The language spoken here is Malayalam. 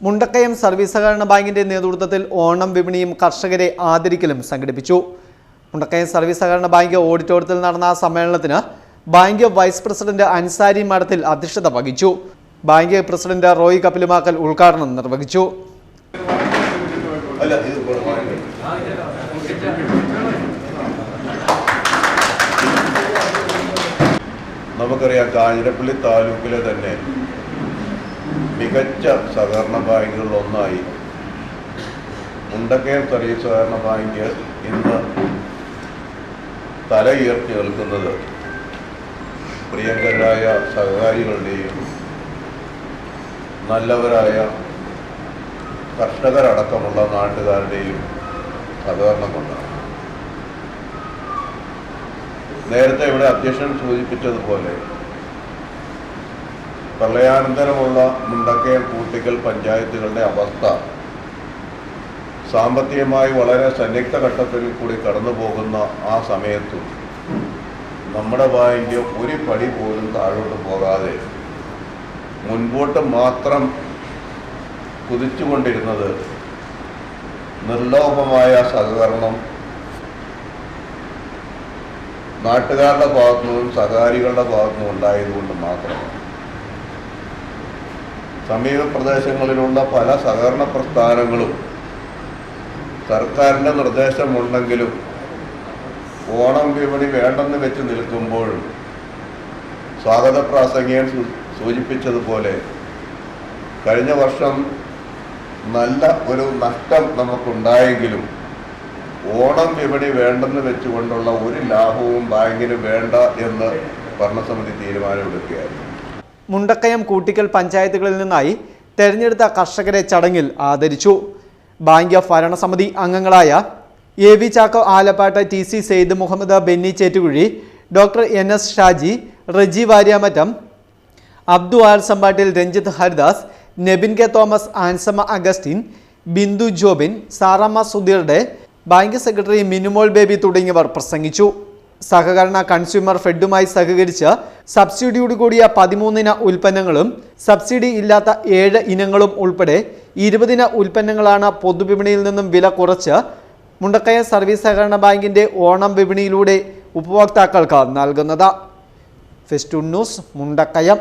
മുണ്ടക്കയം സർവീസ് സഹകരണ ബാങ്കിന്റെ നേതൃത്വത്തിൽ ഓണം വിപണിയും കർഷകരെ ആദരിക്കലും സംഘടിപ്പിച്ചു മുണ്ടക്കയം സർവീസ് സഹകരണ ബാങ്ക് ഓഡിറ്റോറിയത്തിൽ നടന്ന സമ്മേളനത്തിന് ബാങ്ക് വൈസ് പ്രസിഡന്റ് അൻസാരി മഠത്തിൽ അധ്യക്ഷത വഹിച്ചു ബാങ്ക് പ്രസിഡന്റ് റോയ് കപിലുമാക്കൽ ഉദ്ഘാടനം നിർവഹിച്ചു. നമുക്കറിയാം കാഞ്ഞിരപ്പള്ളി താലൂക്കിലെ തന്നെ മികച്ച സഹകരണ ബാങ്കുകളിൽ ഒന്നായി മുണ്ടക്കയം തറിയ സഹകരണ ബാങ്ക് ഇന്ന് തല ഉയർത്തി നിൽക്കുന്നത് പ്രിയങ്കരായ സഹകാരികളുടെയും നല്ലവരായ കർഷകരടക്കമുള്ള നാട്ടുകാരുടെയും സഹകരണം കൊണ്ടാണ്. നേരത്തെ ഇവിടെ അധ്യക്ഷൻ സൂചിപ്പിച്ചതുപോലെ പ്രളയാനന്തരമുള്ള മുണ്ടക്കയം കൂട്ടിക്കൽ പഞ്ചായത്തുകളുടെ അവസ്ഥ സാമ്പത്തികമായി വളരെ സന്നിഗ്ധ ഘട്ടത്തിൽ കൂടി കടന്നു പോകുന്ന ആ സമയത്തും നമ്മുടെ ബാങ്ക് ഒരു പടി പോലും താഴോട്ട് പോകാതെ മുൻപോട്ട് മാത്രം കുതിച്ചുകൊണ്ടിരുന്നത് നിർലോഭമായ സഹകരണം നാട്ടുകാരുടെ ഭാഗത്തു നിന്നും സഹകാരികളുടെ ഭാഗത്തു നിന്നും ഉണ്ടായതുകൊണ്ട് മാത്രമാണ്. സമീപ പ്രദേശങ്ങളിലുള്ള പല സഹകരണ പ്രസ്ഥാനങ്ങളും സർക്കാരിന്റെ നിർദ്ദേശമുണ്ടെങ്കിലും ഓണം വിപണി വേണ്ടെന്ന് വെച്ച് നിൽക്കുമ്പോൾ സ്വാഗത പ്രാസംഗികൻ സൂചിപ്പിച്ചതുപോലെ കഴിഞ്ഞ വർഷം നല്ല ഒരു നഷ്ടം നമുക്കുണ്ടായെങ്കിലും ഓണം വിപണി വേണ്ടെന്ന് വെച്ചുകൊണ്ടുള്ള ഒരു ലാഭവും ബാങ്കിന് വേണ്ട എന്ന് ഭരണസമിതി തീരുമാനമെടുക്കുകയായിരുന്നു. മുണ്ടക്കയം കൂട്ടിക്കൽ പഞ്ചായത്തുകളിൽ നിന്നായി തെരഞ്ഞെടുത്ത കർഷകരെ ചടങ്ങിൽ ആദരിച്ചു. ബാങ്ക് ഭരണസമിതി അംഗങ്ങളായ A V Chacko Alappatt T C Saeed Muhammad Benny Chettukuzhi doctor N S Shaji Reji Varyamattam Abdu R Sampattil Ranjith Haridas Nebin K Thomas Ansamma Augustine Bindu Jobin Saramma സുധീറുടെ bank secretary Minumol Baby തുടങ്ങിയവർ പ്രസംഗിച്ചു. സഹകരണ കൺസ്യൂമർ ഫെഡുമായി സഹകരിച്ച് സബ്സിഡിയോട് കൂടിയ പതിമൂന്നിന ഉൽപ്പന്നങ്ങളും സബ്സിഡി ഇല്ലാത്ത ഏഴ് ഇനങ്ങളും ഉൾപ്പെടെ ഇരുപതിന ഉൽപ്പന്നങ്ങളാണ് പൊതുവിപണിയിൽ നിന്നും വില കുറച്ച് മുണ്ടക്കയ സർവീസ് സഹകരണ ബാങ്കിന്റെ ഓണം വിപണിയിലൂടെ ഉപഭോക്താക്കൾക്ക് നൽകുന്നത്. Festoon news Mundakayam.